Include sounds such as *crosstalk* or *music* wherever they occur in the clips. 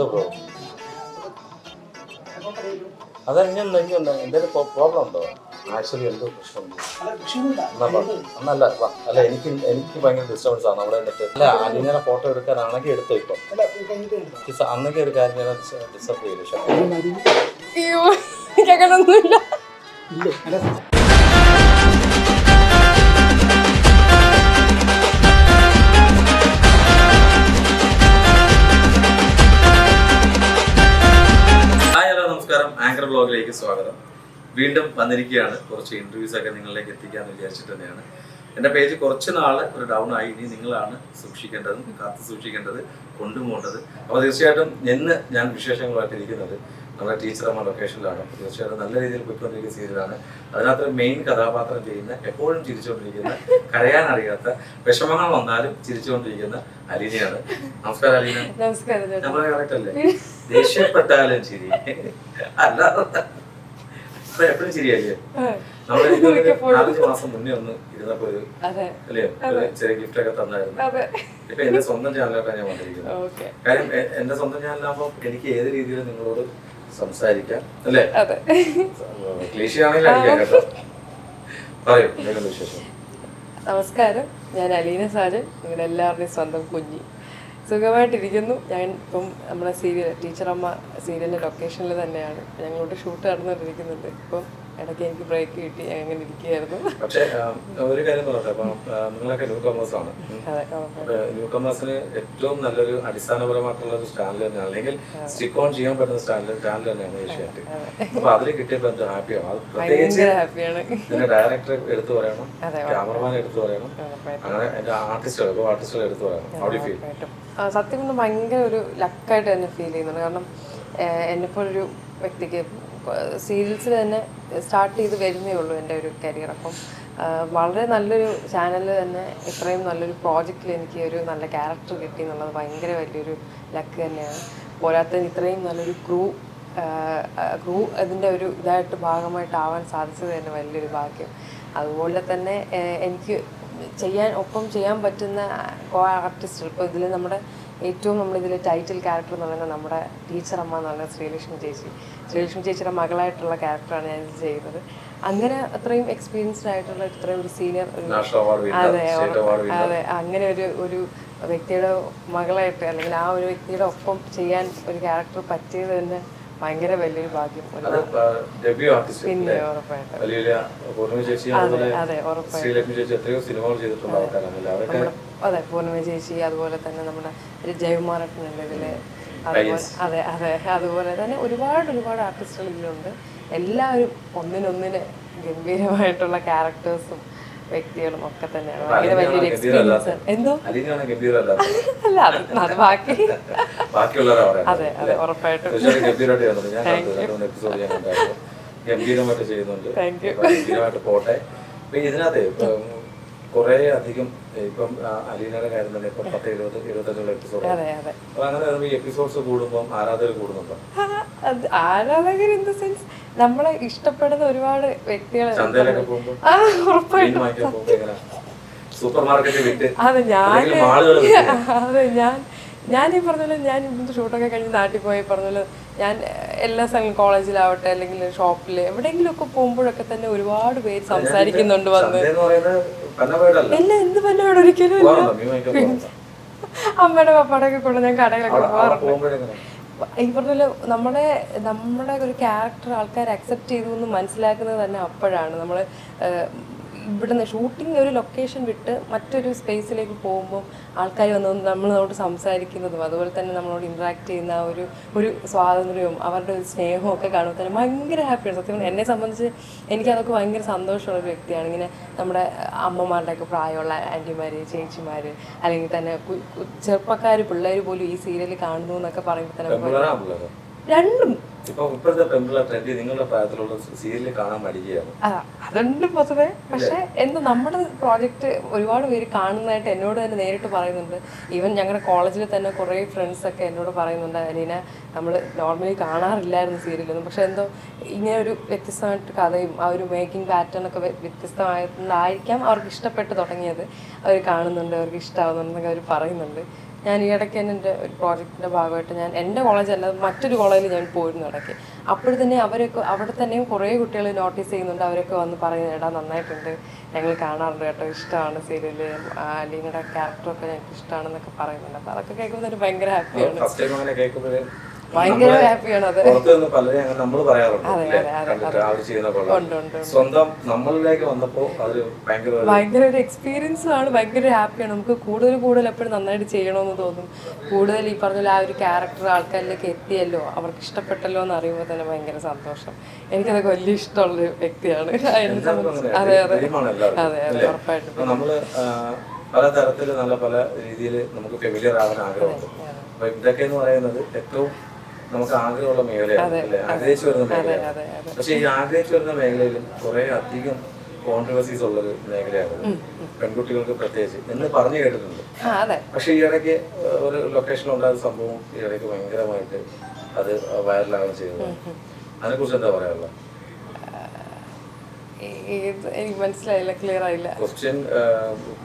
Show problem അതെങ്ങനെ ഇനിയുണ്ട് എന്തെങ്കിലും പ്രോബ്ലം ഉണ്ടോ? ആക്ച്വലി എന്തോ പ്രശ്നമുണ്ട്. വാ. അല്ല എനിക്ക് എനിക്ക് ഭയങ്കര ഡിസ്റ്റർബൻസ് ആണ്. അവിടെ എന്നിട്ട് അല്ല അലീനയുടെ ഫോട്ടോ എടുക്കാനാണെങ്കിൽ എടുത്തു ഇപ്പം ഇത് അന്നൊക്കെ ഒരു കാര്യം ഞാൻ ഡിസ്റ്റർബ് ചെയ്തു പക്ഷേ ബ്ലോഗിലേക്ക് സ്വാഗതം. വീണ്ടും വന്നിരിക്കുകയാണ്. കുറച്ച് ഇന്റർവ്യൂസ് ഒക്കെ നിങ്ങളിലേക്ക് എത്തിക്കാന്ന് വിചാരിച്ചിട്ട് തന്നെയാണ്. എന്റെ പേജ് കുറച്ച് നാൾ ഒരു ഡൗൺ ആയി. ഇനി നിങ്ങളാണ് സൂക്ഷിക്കേണ്ടത് കാത്തു സൂക്ഷിക്കേണ്ടത് കൊണ്ടുപോകേണ്ടത്. അപ്പോൾ തീർച്ചയായിട്ടും എന്ന് ഞാൻ വിശേഷങ്ങളായിട്ട് ടീച്ചർ നമ്മുടെ ലൊക്കേഷനിലാണ് തീർച്ചയായിട്ടും നല്ല രീതിയിൽ പോയിക്കൊണ്ടിരിക്കുന്ന സീരിയലാണ്. അതിനകത്ത് മെയിൻ കഥാപാത്രം ചെയ്യുന്ന എപ്പോഴും ചിരിച്ചുകൊണ്ടിരിക്കുന്ന കരയാൻ അറിയാത്ത വിഷമങ്ങൾ വന്നാലും ചിരിച്ചുകൊണ്ടിരിക്കുന്ന അലീനയാണ്. നമസ്കാരം അലീന. നമ്മളെ കറക്റ്റ് അല്ലേ? ദേഷ്യപ്പെട്ടാലും ചിരി. അല്ലാതെ എപ്പോഴും ചിരിയല്ലേ? നമ്മളെ. നാലഞ്ച് മാസം മുന്നേ ഒന്ന് ഇരുന്നപ്പോ ഒരു അല്ലേ? ചെറിയ ഗിഫ്റ്റ് ഒക്കെ തന്നായിരുന്നു. ഇപ്പൊ എന്റെ സ്വന്തം ചാനലിലോട്ടാണ് ഞാൻ വന്നിരിക്കുന്നത്. കാര്യം എന്റെ സ്വന്തം ചാനലാകുമ്പോൾ എനിക്ക് ഏത് രീതിയിലും നിങ്ങളോട് സംസാരിക്കാം അല്ലേ? നമസ്കാരം. ഞാൻ അലീന സാജൻ നിങ്ങളുടെ എല്ലാവരുടെയും സ്വന്തം കുഞ്ഞി. സുഖമായിട്ടിരിക്കുന്നു. ഞാൻ ഇപ്പം നമ്മുടെ സീരിയൽ ടീച്ചറമ്മ സീരിയലിന്റെ ലൊക്കേഷനിൽ തന്നെയാണ്. ഞങ്ങളോട് ഷൂട്ട് നടന്നുകൊണ്ടിരിക്കുന്നുണ്ട്. ഇപ്പം ഇടയ്ക്ക് എനിക്ക് ബ്രേക്ക് കിട്ടി അങ്ങനെ ഇരിക്കുകയായിരുന്നു പക്ഷേ ഒരു കാര്യം പറയട്ടെ അപ്പം നിങ്ങളൊക്കെ ന്യൂ കമേഴ്സ് ആണ്. ന്യൂ കമേഴ്സിന് ഏറ്റവും നല്ലൊരു അടിസ്ഥാനപരമായിട്ടുള്ള ഒരു സ്റ്റാൻഡ് തന്നെയാണ് അല്ലെങ്കിൽ സ്റ്റിക്ക് ഓൺ ചെയ്യാൻ പറ്റുന്ന സ്റ്റാൻഡ് സ്റ്റാൻഡ് തന്നെയാണ് ഏഷ്യാറ്റ് അപ്പൊ അതിൽ കിട്ടിയപ്പോൾ എന്താ ഹാപ്പിയാണ് അത് പ്രത്യേകിച്ച് ഹാപ്പിയാണ് ഇതിന്റെ ഡയറക്ടർ എടുത്തു പറയണം ക്യാമറമാൻ എടുത്തു പറയണം. അങ്ങനെ എന്റെ ആർട്ടിസ്റ്റുകൾ ഇപ്പോൾ ആർട്ടിസ്റ്റുകൾ എടുത്തു പറയണം അവിടെ ഫീൽ സത്യം പറഞ്ഞാൽ ഭയങ്കര ഒരു ലക്കായിട്ട് തന്നെ ഫീൽ ചെയ്യുന്നുണ്ട്. കാരണം എന്നെപ്പോലൊരു വ്യക്തിക്ക് സീരിയൽസിൽ തന്നെ സ്റ്റാർട്ട് ചെയ്ത് വരുന്നേ ഉള്ളൂ എന്റെ ഒരു കരിയർ അപ്പം വളരെ നല്ലൊരു ചാനൽ തന്നെ ഇത്രയും നല്ലൊരു പ്രോജക്റ്റിൽ എനിക്ക് ഒരു നല്ല ക്യാരക്ടർ കിട്ടി എന്നുള്ളത് ഭയങ്കര വലിയൊരു ലക്ക് തന്നെയാണ്. പോരാത്തതിന് ഇത്രയും നല്ലൊരു ക്രൂ ക്രൂ അതിന്റെ ഒരു ഇതായിട്ട് ഭാഗമായിട്ടാവാൻ സാധിച്ചത് തന്നെ വലിയൊരു ഭാഗ്യം. അതുപോലെ തന്നെ എനിക്ക് ചെയ്യാൻ ഒപ്പം ചെയ്യാൻ പറ്റുന്ന കോ ആർട്ടിസ്റ്റുകൾ ഇപ്പോൾ ഇതിൽ നമ്മുടെ ഏറ്റവും നമ്മളിതിൽ ടൈറ്റിൽ ക്യാരക്ടർ എന്ന് പറയുന്നത് നമ്മുടെ ടീച്ചറമ്മ എന്ന് പറയുന്ന ശ്രീലക്ഷ്മി ചേച്ചി. ശ്രീലക്ഷ്മി ചേച്ചിയുടെ മകളായിട്ടുള്ള ക്യാരക്ടറാണ് ഞാൻ ഇത് ചെയ്യുന്നത്. അങ്ങനെ അത്രയും എക്സ്പീരിയൻസ്ഡ് ആയിട്ടുള്ള ഇത്രയും ഒരു സീനിയർ അതെ അതെ അങ്ങനെ ഒരു ഒരു വ്യക്തിയുടെ മകളായിട്ട് അല്ലെങ്കിൽ ആ ഒരു വ്യക്തിയുടെ ഒപ്പം ചെയ്യാൻ ഒരു ക്യാരക്ടർ പറ്റിയത് തന്നെ ഭയങ്കര വലിയൊരു ഭാഗ്യം അത് ഉറപ്പായിട്ടും. അതെ ചേച്ചി അതുപോലെ തന്നെ നമ്മുടെ ഒരു ജയകുമാരട്ടനുണ്ട് ഇതിൽ അതെ അതെ അതുപോലെ തന്നെ ഒരുപാട് ഒരുപാട് ആർട്ടിസ്റ്റുകൾ ഇതിലുണ്ട് എല്ലാവരും ഒന്നിനൊന്നിന് ഗംഭീരമായിട്ടുള്ള ക്യാരക്ടേഴ്സും വ്യക്തികളും ഒക്കെ തന്നെയാണ്. ഭയങ്കര വലിയൊരു എക്സ്പീരിയൻസ് എന്തോ? അല്ല അത് ബാക്കി. അതെ അതെ ഉറപ്പായിട്ടും. ഗംഭീരമായിട്ട് ചെയ്യുന്നുണ്ട്. ഗംഭീരമായിട്ട് പോട്ടെ. ഇതിനകത്ത് കുറെ അധികം ഇപ്പം അലീനയുടെ കാര്യം തന്നെ ഇപ്പം പത്ത് എഴുപത് ഇരുപത്തഞ്ചുള്ള എപ്പിസോഡ് അപ്പൊ അങ്ങനെ എപ്പിസോഡ്സ് കൂടുമ്പോൾ ആരാധകർ കൂടുന്നുണ്ടോ? ആരാധകർ ഇൻ ദ സെൻസ് നമ്മളെ ഇഷ്ടപ്പെടുന്ന ഒരുപാട് വ്യക്തികൾ ആ ഉറപ്പായിട്ടും. സൂപ്പർ വിറ്റ് അതെ ഞാൻ *laughs* അതെ ഞാൻ ഞാൻ ഈ പറഞ്ഞ ഞാൻ ഇവിടുത്തെ ഷൂട്ടൊക്കെ കഴിഞ്ഞ് നാട്ടിൽ പോയി പറഞ്ഞ ഞാൻ എല്ലാ സ്ഥലങ്ങളും കോളേജിലാവട്ടെ അല്ലെങ്കിൽ ഷോപ്പിൽ എവിടെയെങ്കിലും ഒക്കെ പോകുമ്പോഴൊക്കെ തന്നെ ഒരുപാട് പേര് സംസാരിക്കുന്നുണ്ട് വന്ന്. ഇല്ല എന്ത് പന്നോട് ഒരിക്കലും അമ്മയുടെ പപ്പാടൊക്കെ കൊണ്ട് ഞാൻ കടയിലൊക്കെ പോവാറുണ്ട്. പോകാറുണ്ട് ഈ പറഞ്ഞ നമ്മുടെ നമ്മുടെ ഒരു ക്യാരക്ടർ ആൾക്കാർ അക്സെപ്റ്റ് ചെയ്തു എന്ന് മനസ്സിലാക്കുന്നത് തന്നെ അപ്പോഴാണ് നമ്മൾ ഇവിടുന്ന് ഷൂട്ടിംഗ് ഒരു ലൊക്കേഷൻ വിട്ട് മറ്റൊരു സ്പേസിലേക്ക് പോകുമ്പോൾ ആൾക്കാർ വന്ന് നമ്മളോട് സംസാരിക്കുന്നതും അതുപോലെ തന്നെ നമ്മളോട് ഇൻട്രാക്ട് ചെയ്യുന്ന ആ ഒരു ഒരു സ്വാതന്ത്ര്യവും അവരുടെ ഒരു സ്നേഹവും ഒക്കെ കാണുമ്പോൾ തന്നെ ഭയങ്കര ഹാപ്പിയാണ് സത്യം എന്നെ സംബന്ധിച്ച് എനിക്കതൊക്കെ ഭയങ്കര സന്തോഷമുള്ള ഒരു വ്യക്തിയാണ്. ഇങ്ങനെ നമ്മുടെ അമ്മമാരുടെയൊക്കെ പ്രായമുള്ള ആന്റിമാർ ചേച്ചിമാർ അല്ലെങ്കിൽ തന്നെ ചെറുപ്പക്കാർ പിള്ളേർ പോലും ഈ സീരിയൽ കാണുന്നു എന്നൊക്കെ പറയുമ്പോൾ തന്നെ രണ്ടും. അതുണ്ടും ഇപ്പോഴത്തെ നിങ്ങളുടെ പ്രായത്തിലുള്ള സീരിയൽ കാണാൻ മടിക്കുകയാണ്. ആ, അതുണ്ട് പൊതുവെ. പക്ഷെ എന്ത് നമ്മുടെ പ്രോജക്റ്റ് ഒരുപാട് പേര് കാണുന്നതായിട്ട് എന്നോട് തന്നെ നേരിട്ട് പറയുന്നുണ്ട്. ഈവൻ ഞങ്ങളുടെ കോളേജിൽ തന്നെ കുറേ ഫ്രണ്ട്സ് ഒക്കെ എന്നോട് പറയുന്നുണ്ട് അലീന നമ്മൾ നോർമലി കാണാറില്ലായിരുന്നു സീരിയലൊന്നും പക്ഷെ എന്തോ ഇങ്ങനെ ഒരു വ്യത്യസ്തമായിട്ട് കഥയും ആ ഒരു മേക്കിംഗ് പാറ്റേൺ ഒക്കെ വ്യ- വ്യത്യസ്തമായതുകൊണ്ടായിരിക്കാം അവർക്ക് ഇഷ്ടപ്പെട്ട് തുടങ്ങിയത്. അവർ കാണുന്നുണ്ട് അവർക്ക് ഇഷ്ടമാവുന്നുണ്ടെന്നൊക്കെ അവർ പറയുന്നുണ്ട്. ഞാൻ ഈ ഇടയ്ക്ക് തന്നെ എന്റെ ഒരു പ്രോജക്റ്റിന്റെ ഭാഗമായിട്ട് ഞാൻ എന്റെ കോളേജല്ല അല്ലാതെ മറ്റൊരു കോളേജിൽ ഞാൻ പോയിരുന്നു ഇടയ്ക്ക്. അപ്പോൾ തന്നെ അവരൊക്കെ അവിടെ തന്നെയും കുറേ കുട്ടികൾ നോട്ടീസ് ചെയ്യുന്നുണ്ട് അവരൊക്കെ വന്ന് പറയുന്നത് എടാ നന്നായിട്ടുണ്ട്. ഞങ്ങൾ കാണാറുണ്ട് കേട്ടോ ഇഷ്ടമാണ് സീരിയൽ അലീനയുടെ ക്യാരക്ടറൊക്കെ ഞങ്ങൾക്ക് ഇഷ്ടമാണെന്നൊക്കെ പറയുന്നുണ്ട്. അപ്പോൾ അതൊക്കെ കേൾക്കുമ്പോൾ തന്നെ ഭയങ്കര ഹാപ്പിയാണ് ഭയങ്കര ഹാപ്പിയാണ് അത്. പുറത്ത് നിന്ന് പലരെയും അങ്ങനെ നമ്മൾ പറയാറുണ്ട് സ്വന്തം നമ്മളിലേക്ക് വന്നപ്പോ അതൊരു ഭയങ്കര ഒരു ഭയങ്കര ഒരു എക്സ്പീരിയൻസ് ആണ്. ഭയങ്കര ഹാപ്പിയാണ് നമുക്ക് കൂടുതൽ കൂടുതൽ എപ്പോഴും നന്നായിട്ട് ചെയ്യണമെന്ന് തോന്നും. കൂടുതൽ ഈ പറഞ്ഞ ആ ഒരു ക്യാരക്ടർ ആൾക്കാരിലേക്ക് എത്തിയല്ലോ. അവർക്ക് ഇഷ്ടപ്പെട്ടല്ലോ എന്ന് അറിയുമ്പോൾ തന്നെ ഭയങ്കര സന്തോഷം. എനിക്കതൊക്കെ വലിയ ഇഷ്ടമുള്ള വ്യക്തിയാണ്. *laughs* അതെ അതെ. അതെ അതെ. ഉറപ്പായിട്ടും. പല തരത്തിൽ നല്ല പല രീതിയിൽ നമുക്ക് ഫെമിലിയർ ആവാൻ ആഗ്രഹമുണ്ട്. അപ്പൊ ഇതൊക്കെ എന്ന് പറയുന്നത് ഏറ്റവും നമുക്ക് ആഗ്രഹമുള്ള മേഖലയാണ് ആഗ്രഹിച്ചു വരുന്ന മേഖലയാണ്. പക്ഷെ ഈ ആഗ്രഹിച്ചു വരുന്ന മേഖലയിൽ കുറെ അധികം കോൺട്രവേഴ്സീസ് ഉള്ളൊരു മേഖലയാണ് പെൺകുട്ടികൾക്ക് പ്രത്യേകിച്ച് എന്ന് പറഞ്ഞു കേട്ടിട്ടുണ്ട്. പക്ഷെ ഈ ഇടയ്ക്ക് ഒരു ലൊക്കേഷൻ ഉണ്ടായ സംഭവം ഈ ഇടയ്ക്ക് ഭയങ്കരമായിട്ട് അത് വൈറലാകുകയും ചെയ്തത് അതിനെ കുറിച്ച് എന്താ പറയാനുള്ളത്? എനിക്ക് മനസ്സിലായില്ല ക്ലിയർ ആയില്ല. ക്വസ്റ്റ്യൻ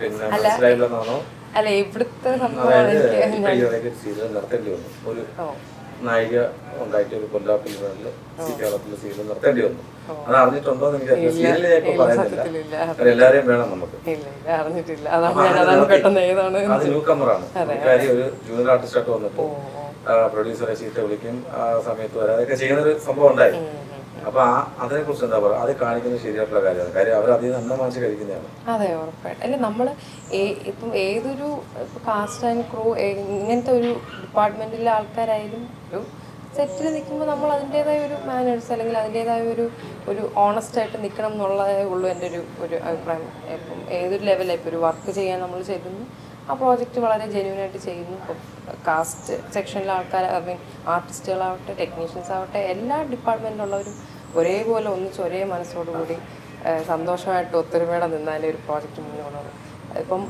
പിന്നെ മനസ്സിലായില്ലെന്നാണോ? അല്ല ഇവിടുത്തെ സംഭവം നായിക ഉണ്ടായിട്ട് ഒരു കൊല്ലാപ്പിൽ സി കേരളത്തിലെ സീരിയൽ നിർത്തേണ്ടി വന്നു. അത് അറിഞ്ഞിട്ടുണ്ടോ എന്ന് എനിക്ക് ഞാൻ ഇപ്പൊ പറയുന്നില്ല. എല്ലാരെയും വേണം നമുക്ക്. അത് ന്യൂ കമറാണ് കാര്യം ഒരു ജൂനിയർ ആർട്ടിസ്റ്റ് ആയിട്ട് വന്നിട്ട് പ്രൊഡ്യൂസറെ ചീത്ത വിളിക്കും ആ സമയത്ത് വരെ. അതൊക്കെ ചെയ്യുന്ന ഒരു സംഭവം ഉണ്ടായി. അപ്പൊ ആ അതിനെ കുറിച്ച് എന്താ പറയുക? അത് കാണിക്കുന്നത് ശരിയായിട്ടുള്ള കാര്യമാണ്. കാര്യം അവർ അതിൽ നിന്ന് വാങ്ങിച്ച് കഴിക്കുന്നതാണ്. അതെ ഉറപ്പായിട്ടും. അല്ല നമ്മൾ ഇപ്പം ഏതൊരു കാസ്റ്റ് ആൻഡ് ക്രൂ ഇങ്ങനത്തെ ഒരു ഡിപ്പാർട്ട്മെന്റിലെ ആൾക്കാരായാലും ഒരു സെറ്റിൽ നിൽക്കുമ്പോൾ നമ്മൾ അതിന്റേതായ ഒരു മാനേഴ്സ് അല്ലെങ്കിൽ അതിന്റേതായ ഒരു ഒരു ഓണസ്റ്റ് ആയിട്ട് നിൽക്കണം എന്നുള്ളതേ ഉള്ളൂ എന്റെ ഒരു ഒരു അഭിപ്രായം. ഇപ്പം ഏതൊരു ലെവലിൽ ഇപ്പോൾ ഒരു വർക്ക് ചെയ്യാൻ നമ്മൾ ചെയ്യുന്നു ആ പ്രോജക്റ്റ് വളരെ ജെന്യൂൻ ആയിട്ട് ചെയ്യുന്നു. കാസ്റ്റ് സെക്ഷനിലെ ആൾക്കാർ ഐ മീൻ ആർട്ടിസ്റ്റുകളാവട്ടെ ടെക്നീഷ്യൻസ് ആവട്ടെ എല്ലാ ഡിപ്പാർട്ട്മെന്റിലുള്ളവരും ഒരേപോലെ ഒന്നിച്ച് ഒരേ മനസ്സോടുകൂടി സന്തോഷമായിട്ട് ഒത്തൊരുമയോടെ നിന്നാലേ ഒരു പ്രോജക്റ്റ് മുന്നോട്ട് ഇപ്പം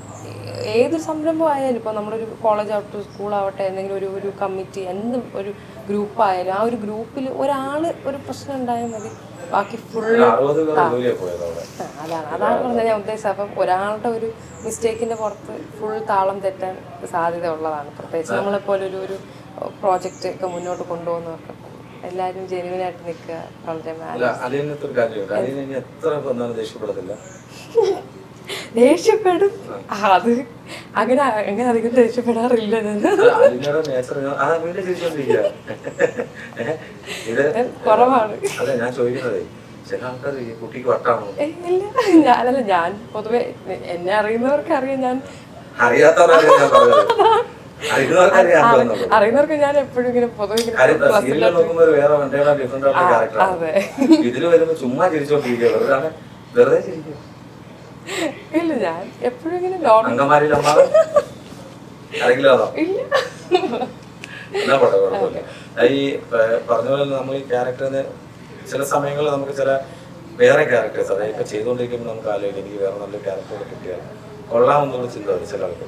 ഏതൊരു സംരംഭം ആയാലും ഇപ്പോൾ നമ്മളൊരു കോളേജ് ആവട്ടെ സ്കൂളാവട്ടെ എന്തെങ്കിലും ഒരു ഒരു കമ്മിറ്റി എന്ത് ഒരു ഗ്രൂപ്പ് ആയാലും ആ ഒരു ഗ്രൂപ്പിൽ ഒരാൾ ഒരു പ്രശ്നം ഉണ്ടായാൽ മതി. ബാക്കി പോയത് അതാണ് അതാണ് പറഞ്ഞത് ഞാൻ ഉദ്ദേശിച്ചത്. അപ്പം ഒരാളുടെ ഒരു മിസ്റ്റേക്കിന്റെ പുറത്ത് ഫുൾ താളം തെറ്റാൻ സാധ്യത ഉള്ളതാണ്. പ്രത്യേകിച്ച് നമ്മളെപ്പോലെ ഒരു ഒരു പ്രോജക്റ്റ് ഒക്കെ മുന്നോട്ട് കൊണ്ടുപോകുന്നവർക്ക് എല്ലാവരും ജെനുവിനായിട്ട് നിൽക്കുക വളരെ അതിനകത്ത് ഒരു കാര്യമുണ്ട് അതിന് ഇനി എത്ര വന്നാലും ദേഷ്യപ്പെടത്തില്ല. *laughs* ദേഷ്യപ്പെടും. അത് അങ്ങനെ അങ്ങനെ അധികം ദേഷ്യപ്പെടാറില്ല ഞാൻ. കുറവാണ്. അതെ ചോദിക്കുന്നതേ ചില ആൾക്കാർ കുട്ടിക്ക് വട്ടാണോ? ഇല്ല. ഞാനല്ല ഞാൻ പൊതുവെ എന്നെ അറിയുന്നവർക്ക് അറിയാം ഞാൻ. അറിയുന്നവർക്ക് ഞാൻ എപ്പോഴും ഇങ്ങനെ പൊതുവെ വരുമ്പോ ചുമ്മാ ചിരിച്ചോണ്ടിരിക്കുക വെറുതെ വെറുതെ ചിരിക്കും ഇല്ല ഞാൻ എപ്പോഴും ഇങ്ങനെ നോർമൽ ഈ പറഞ്ഞ പോലെ നമ്മൾ ഈ ക്യാരക്ടറിന് ചില സമയങ്ങളിൽ നമുക്ക് ചില വേറെ ക്യാരക്ടേഴ്സ് അതായത് ഇപ്പൊ ചെയ്തുകൊണ്ടിരിക്കുമ്പോൾ നമുക്ക് ആലോചിക്കും എനിക്ക് വേറെ നല്ല ക്യാരക്ടർ കിട്ടിയാൽ കൊള്ളാം എന്നുള്ള ചിന്ത വരും ചില ആൾക്ക്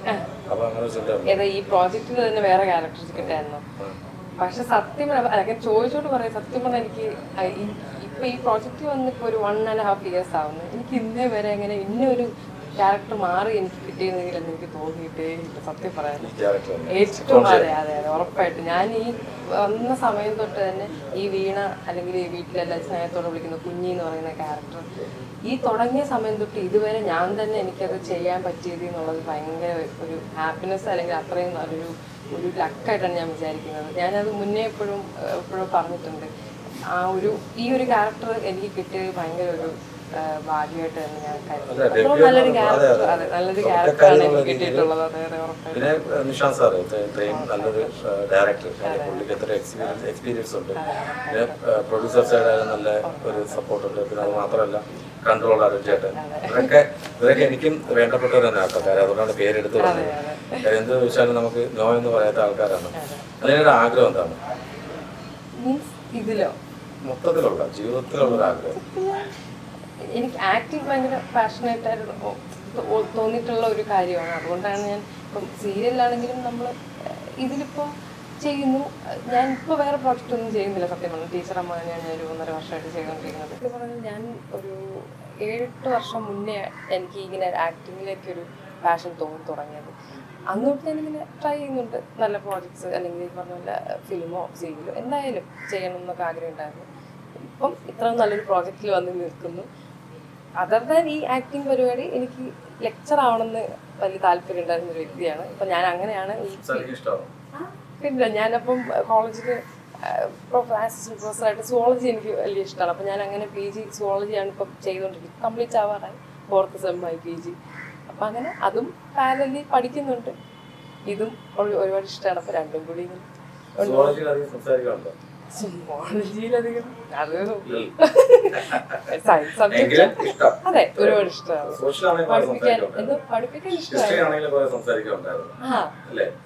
അപ്പൊ അങ്ങനെ ഒരു ചിന്ത ഈ പ്രോജക്റ്റിൽ തന്നെ വേറെ ക്യാരക്ടേഴ്സ് കിട്ടായിരുന്നു. പക്ഷെ സത്യം ചോദിച്ചോട്ട് പറയാം സത്യം പറഞ്ഞാൽ എനിക്ക് ഈ- പ്രോജക്റ്റ് വന്നിപ്പോ ഒരു വൺ ആൻഡ് ഹാഫ് ഇയേഴ്സ് ആവുന്നു. എനിക്ക് ഇന്നേ വരെ അങ്ങനെ ഇന്നൊരു ക്യാരക്ടർ മാറി എനിക്ക് കിട്ടിയിരുന്നെങ്കിലെന്ന് എനിക്ക് തോന്നിയിട്ടേ ഇല്ല സത്യം പറയാൻ. ഏറ്റവും അതെ അതെ അതെ ഉറപ്പായിട്ട്. ഞാൻ ഈ വന്ന സമയം തൊട്ട് തന്നെ ഈ വീണ അല്ലെങ്കിൽ ഈ വീട്ടിലെല്ലാം സ്നേഹത്തോടെ വിളിക്കുന്ന കുഞ്ഞി എന്ന് പറയുന്ന ക്യാരക്ടർ ഈ തുടങ്ങിയ സമയം തൊട്ട് ഇതുവരെ ഞാൻ തന്നെ എനിക്കത് ചെയ്യാൻ പറ്റിയത് എന്നുള്ളത് ഭയങ്കര ഒരു ഹാപ്പിനെസ് അല്ലെങ്കിൽ അത്രയും നല്ലൊരു ഒരു ലക്കായിട്ടാണ് ഞാൻ വിചാരിക്കുന്നത്. ഞാനത് മുന്നേ എപ്പോഴും എപ്പോഴും പറഞ്ഞിട്ടുണ്ട്. ആ ഒരു ഈ ഒരു ക്യാരക്ടർ എനിക്ക് കിട്ടിയത് ഭയങ്കര ഒരു ഏഹ്, ഭാഗ്യമായിട്ട് തന്നെ ഞാൻ കരുതുന്നു നല്ലൊരു ക്യാരക്ടർ അതെ. നല്ലൊരു ക്യാരക്ടറാണ് എനിക്ക് കിട്ടിയിട്ടുള്ളത്. അതെ പിന്നെ നിഷാന് നിഷാന്ത് സാറ് ഇത്രയും നല്ലൊരു ഡയറക്ടർ പുള്ളിക്ക് എത്ര എക്സ്പീരിയൻസ് എക്സ്പീരിയൻസ് ഉണ്ട്. പിന്നെ പ്രൊഡ്യൂസർ സൈഡായാലും നല്ല ഒരു സപ്പോർട്ട് ഉണ്ട്. പിന്നെ അത് മാത്രമല്ല കൺട്രോൾ ചേട്ടൻ. ഇതൊക്കെ ഇതൊക്കെ എനിക്കും വേണ്ടപ്പെട്ടവർ തന്നെ ആട്ടോ കാര്യം അതുകൊണ്ടാണ് പേരെടുത്ത് പറഞ്ഞത്. കാര്യം എന്ത് ചോദിച്ചാലും നമുക്ക് നോ എന്ന് പറയാത്ത ആൾക്കാരാണ്. അതിനൊരു ആഗ്രഹം എന്താണ്? ഇതിലോ? മൊത്തത്തിലുള്ള ജീവിതത്തിലുള്ള ഒരു ആഗ്രഹം എനിക്ക് ആക്ടിങ് ഭയങ്കര പാഷനേറ്റ് ആയിട്ട് തോന്നിയിട്ടുള്ള ഒരു കാര്യമാണ്. അതുകൊണ്ടാണ് ഞാൻ ഇപ്പം സീരിയലാണെങ്കിലും നമ്മൾ ഇതിലിപ്പോൾ ചെയ്യുന്നു. ഞാൻ ഇപ്പോൾ വേറെ പ്രോജക്റ്റ് ഒന്നും ചെയ്യുന്നില്ല സത്യം പറഞ്ഞു. ടീച്ചർ അമ്മ ഞാൻ ഒരു ഒന്നര വർഷമായിട്ട് ചെയ്തുകൊണ്ടിരിക്കുന്നത് സത്യം പറഞ്ഞാൽ ഞാൻ ഒരു ഏഴെട്ട് വർഷം മുന്നേ എനിക്ക് ഇങ്ങനെ ആക്ടിങ്ങിലേക്ക് ഒരു പാഷൻ തോന്നി തുടങ്ങിയത്. അന്ന് തൊട്ട് ഞാനിങ്ങനെ ട്രൈ ചെയ്യുന്നുണ്ട്. നല്ല പ്രോജക്ട്സ് അല്ലെങ്കിൽ പറഞ്ഞ പോലെ ഫിലിമോ സീരിയലോ എന്തായാലും ചെയ്യണം എന്നൊക്കെ ആഗ്രഹം ഉണ്ടായിരുന്നു. ഇപ്പം ഇത്ര നല്ലൊരു പ്രോജക്റ്റിൽ വന്ന് നിൽക്കുന്നു. അതർ ദാൻ ഈ ആക്ടിങ് പരിപാടി എനിക്ക് ലെക്ചർ ആവണമെന്ന് വലിയ താല്പര്യം ഉണ്ടായിരുന്ന ഒരു വ്യക്തിയാണ്. ഇപ്പൊ ഞാൻ അങ്ങനെയാണ് പിന്നെ ഞാനപ്പം കോളേജിൽ അസിസ്റ്റന്റ് പ്രൊഫസറായിട്ട് സുവോളജി എനിക്ക് വലിയ ഇഷ്ടമാണ്. അപ്പം ഞാൻ അങ്ങനെ പി ജി സുവോളജിയാണ് ഇപ്പം ചെയ്തുകൊണ്ടിരിക്കുന്നത് കംപ്ലീറ്റ് ആവാറായി. ഫോർത്ത് സെമ്മായി പി ജി അപ്പം അങ്ങനെ അതും പാരലി പഠിക്കുന്നുണ്ട്. ഇതും ഒരുപാട് ഇഷ്ടമാണ്. അപ്പം രണ്ടും കൂടി സംസാരിക്കാറുണ്ടോ അത് സയൻസ് സബ്ജക്ട് അതെ ഒരുപാട് ഇഷ്ടമാണ്. പഠിപ്പിക്കാൻ എന്തോ പഠിപ്പിക്കാൻ ഇഷ്ടമാണ്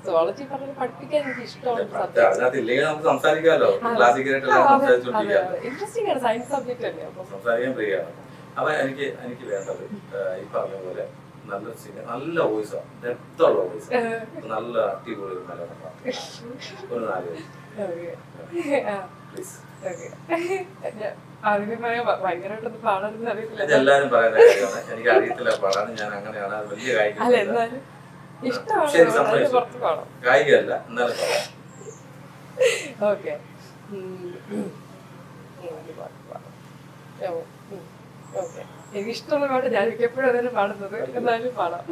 സുവോളജി പറഞ്ഞ പഠിപ്പിക്കാൻ എനിക്ക് ഇഷ്ടമാണ് ഇൻട്രസ്റ്റിംഗ് ആണ് സയൻസ് സബ്ജക്ട് അല്ലേ? അപ്പം എനിക്ക് എനിക്ക് വേണ്ടത് ഈ പറഞ്ഞ പോലെ നല്ല സിംഗർ നല്ല വോയിസാണ് ഡെപ്തുള്ള വോയിസ് നല്ല അടിപൊളി ഒരു മലയാളം പാട്ട്. *laughs* ഒരു നാല് പ്ലീസ്. *laughs* ഞാൻ പറയുന്ന കാര്യമാണ്. എനിക്ക് അറിയത്തില്ല പാടാൻ അങ്ങനെയാണ്. വലിയ കായിക ശരി, സമ്മതിച്ചു. കായികമല്ല എന്നാലും ഓക്കെ എനിക്ക് ഇഷ്ടമുള്ള പാട്ട് ഞാൻ എപ്പോഴും അതിന് പാടുന്നത്. എന്നാലും പാടാം.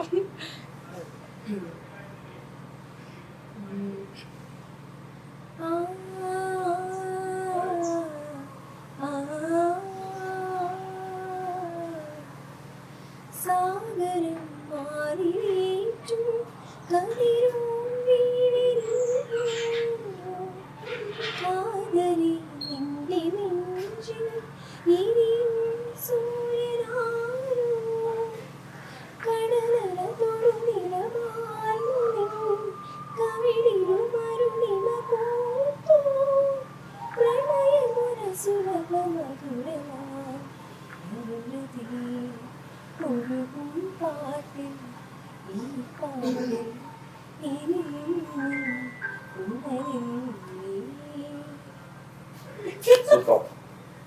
സൂപ്പർ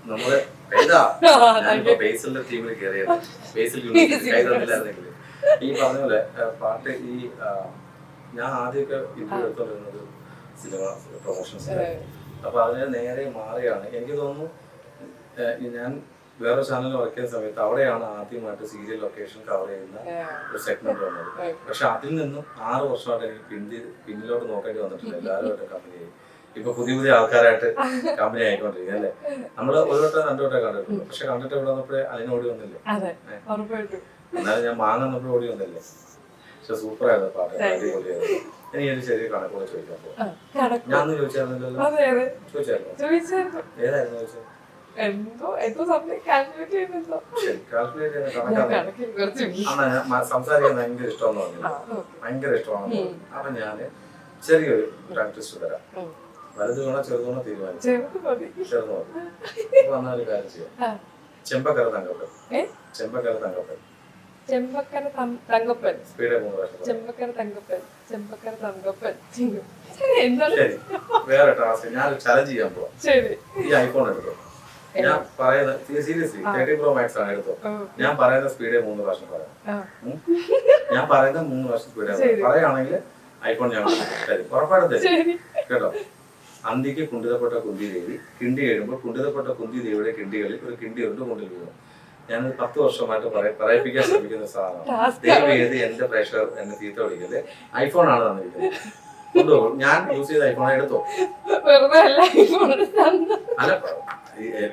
നമ്മൾ കൈതാ ഞാനിപ്പോ ബേസിലിന്റെ ടീമിൽ കയറിയത് ബേസിൽ ഈ പറഞ്ഞ പോലെ പാട്ട് ഈ ഞാൻ ആദ്യമൊക്കെ ഇന്റർവ്യൂ എടുത്തോണ്ടിരുന്നത് സിനിമ പ്രൊമോഷൻസ് അപ്പൊ അതിന് നേരെ മാറിയാണ് എനിക്ക് തോന്നുന്നു ഞാൻ വേറെ ചാനലിൽ വർക്ക് ചെയ്യുന്ന സമയത്ത് അവിടെയാണ് ആദ്യമായിട്ട് സീരിയൽ ലൊക്കേഷൻ കവർ ചെയ്യുന്ന ഒരു സെഗ്മെന്റ് വന്നത്. പക്ഷെ അതിൽ നിന്നും ആറ് വർഷമായിട്ട് എനിക്ക് പിന്തി പിന്നിലോട്ട് നോക്കേണ്ടി വന്നിട്ടില്ല. എല്ലാവരുമായിട്ട് കമ്പനി ആയി. ഇപ്പൊ പുതിയ പുതിയ ആൾക്കാരായിട്ട് കമ്പനി ആയിക്കൊണ്ടിരിക്കുക അല്ലെ? നമ്മൾ ഒരു വട്ടം രണ്ടു വട്ടം കണ്ടിട്ടുണ്ട്. പക്ഷെ കണ്ടിട്ട് ഇവിടെ വന്നപ്പോഴേ അതിനോടി വന്നില്ലേ. എന്നാലും ഞാൻ മാങ്ങ ഓടി വന്നില്ലേ. പക്ഷെ സൂപ്പർ ആയിരുന്നു പാട്ട്. അടിപൊളിയായിരുന്നു. ഇനി ഒരു ചെറിയ കണക്കൂടെ ചോദിക്കാൻ പോകും. ഞാൻ ചോദിച്ചായിരുന്നല്ലോ ചോദിച്ചായിരുന്നു. ഏതായിരുന്നു ചോദിച്ചത്? എന്തോ എന്തോ സംതിങ് കാൽക്കുലേറ്റ് ചെയ്യുന്നുണ്ടോ സംസാരിക്കാൻ ഭയങ്കര ഇഷ്ടമെന്ന് പറഞ്ഞു. ഭയങ്കര ഇഷ്ടമാണെന്ന് അപ്പൊ ഞാൻ ചെറിയൊരു പ്രാക്ടീസ് തരാം. വലുത് വേണോ ചെറുതോണോ തീരുമാനിച്ചു. ചെറുത് മതി. ചെറുത് മതി. കാര്യം ചെയ്യാം. ചെമ്പക്കര തങ്കപ്പൻ? ചെമ്പക്കര തങ്കപ്പൻ. ചെമ്പക്കര തങ്കപ്പൻ. ചെമ്പക്കര *laughs* തങ്കപ്പൻ. ചെമ്പക്കര തങ്കപ്പൻ. എന്താണ്? വേറെ ടാസ്ക് ഞാൻ ചലഞ്ച് ചെയ്യാൻ പോവാം. ഈ ഐഫോൺ എടുത്തോ? ഞാൻ പറയുന്ന സീരിയസ്ലി തേർട്ടി പ്രോ മാക്സ് ആണ് എടുത്തോ ഞാൻ പറയുന്ന സ്പീഡ് മൂന്ന് വർഷം പറയാം. ഞാൻ പറയുന്ന മൂന്ന് പ്രാവശ്യം സ്പീഡ്. പറയുകയാണെങ്കിൽ ഐഫോൺ ഞാൻ തരും ഉറപ്പായിട്ടും തരും. കേട്ടോ? അന്തിക്ക് കുണ്ടിതപ്പെട്ട കുന്തി ദേവി കിണ്ടി കഴിയുമ്പോൾ കുണ്ടിതപ്പെട്ട കുന്തി ദേവിയുടെ കിണ്ടികളിൽ ഒരു കിണ്ടി കൊണ്ട് കൊണ്ടിൽ വരുന്നു ഞാൻ പത്ത് വർഷമായിട്ട് പറയ- പറയിപ്പിക്കാൻ ശ്രമിക്കുന്ന സാധനം Task ദയവ് ചെയ്ത് എന്റെ പ്രേക്ഷകർ എന്നെ തീർത്ത വിളിക്കൽ ഐഫോൺ ആണ് തന്നിരിക്കുന്നത്. ഞാൻ യൂസ് ചെയ്ത ഐഫോൺ എടുത്തോ? വെറുതെ അല്ല ഐഫോൺ. അല്ല